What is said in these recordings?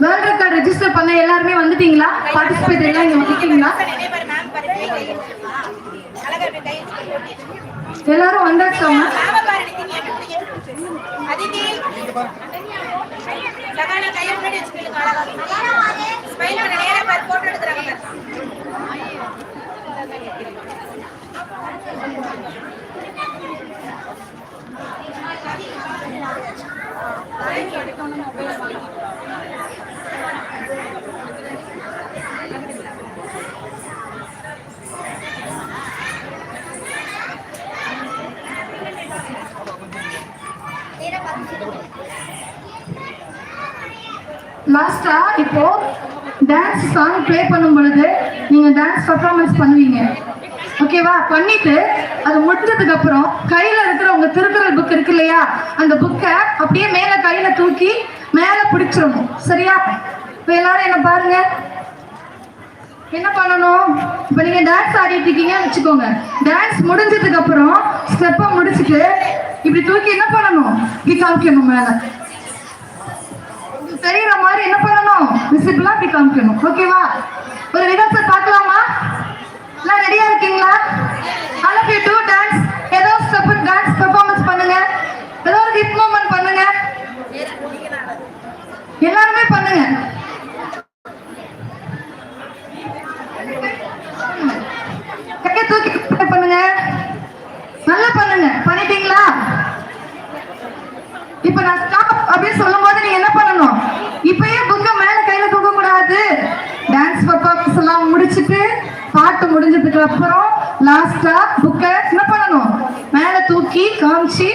World record register பண்ண எல்லாருமே வந்துட்டீங்களா? பார்ட்டிசிபேட் எல்லாம் இங்க வந்துட்டீங்களா? எல்லாரும் வந்தாச்சாமா அதிதி சகான கையை முன்னாடி வச்சுக்கிட்டு அழகா ஸ்மைல் பண்ண நேரா பாரு. போட்டோ எடுக்கறாங்க பாரு லாஸ்டா இப்போ டான்ஸ் சாங் ப்ளே பண்ணும் பொழுது நீங்க டான்ஸ் பர்ஃபார்மன்ஸ் பண்ணுவீங்க. ஓகேவா பண்ணிட்டு அது முடிஞ்சதுக்கு அப்புறம் கையில இருக்கிற உங்க திருக்குறள் புக் இருக்கு இல்லையா? அந்த புக்கை அப்படியே மேல கையில தூக்கி மேல பிடிச்சிடணும். சரியா? இப்போ எல்லாரும் என்ன பாருங்க. என்ன பண்ணணும்? இப்போ நீங்க டான்ஸ் ஆடிட்டு இருக்கீங்கன்னு வச்சுக்கோங்க. டான்ஸ் முடிஞ்சதுக்கு அப்புறம் ஸ்டெப்பை முடிச்சிட்டு இப்படி தூக்கி என்ன பண்ணணும்? இப்படி காமிக்கணும் மேல. விசிபிளா அப்படி காமிக்கணும் ஓகேவா ஒரு வித பார்க்கலாமா எல்லாம் ரெடியா இருக்கீங்களா all of you do dance ஏதோ ஸ்டெப் டான்ஸ் பெர்ஃபார்மன்ஸ் பண்ணுங்க ஏதோ ஒரு ஹிப் மூவ்மெண்ட் பண்ணுங்க எல்லாருமே பண்ணுங்க கையை தூக்கி பண்ணுங்க நல்லா பண்ணுங்க பண்ணிட்டீங்களா இப்ப நான் ஸ்டாப் அப்படின்னு சொல்லும் போது நீங்க என்ன பண்ணணும் இப்பயே புக்க மேல கையில கூடாது டான்ஸ் பர்ஃபார்மன்ஸ் எல்லாம் முடிச்சிட்டு பாட்டு முடிஞ்சதுக்கு அப்புறம் லாஸ்டா புக்க என்ன பண்ணணும்? மேல தூக்கி காமிச்சு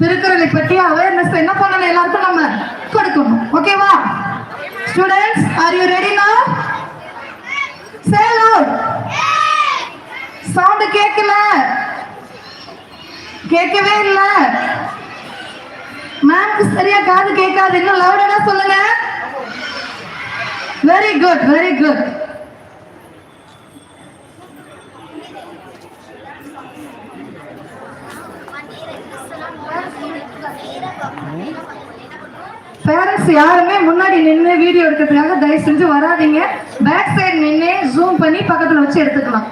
திருக்குறளை பற்றி அவேர்னஸ் என்ன பண்ணணும்? எல்லாருக்கும் நம்ம கொடுக்கணும். ஓகேவா ஸ்டூடெண்ட்ஸ் ஆர் யூ ரெடி நா சேலூர் லவுட் சவுண்ட் கேட்கல கேட்கவே இல்லை. மேம்க்கு சரியா காது கேட்காது. இன்னும் லவுடா சொல்லுங்க. Very good very good parents யாருமே முன்னாடி நின்று வீடியோ எடுக்கிறதுக்காக தயவு செஞ்சு வராதீங்க. பேக் சைடு நின்று ஜூம் பண்ணி பக்கத்தில் வச்சு எடுத்துக்கலாம்.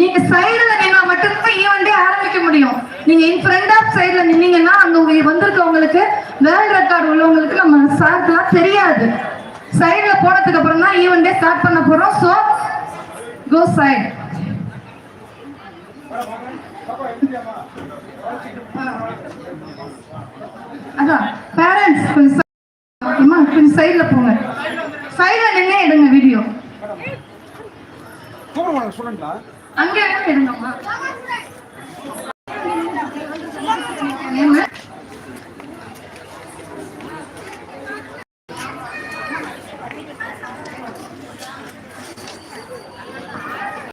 நீங்க சைடுல நின்னா மட்டும்தான் ஈவெண்டே ஆரம்பிக்க முடியும். நீங்க இன் ஃப்ரண்ட் ஆஃப் சைடுல நின்னீங்கன்னா அங்க உங்களுக்கு வந்திருக்கவங்களுக்கு வேர்ல்ட் ரெக்கார்டு உள்ளவங்களுக்கு நம்ம சார்க்கெல்லாம் தெரியாது. சைடுல போனதுக்கு அப்புறம் தான் ஈவன் டே ஸ்டார்ட் பண்ண போறோம். சோ கோ சைடு அதான் பேரண்ட்ஸ் கொஞ்சம் அம்மா கொஞ்சம் சைடில் போங்க. சைடில் நின்று எடுங்க வீடியோ அங்கே எடுங்கம்மா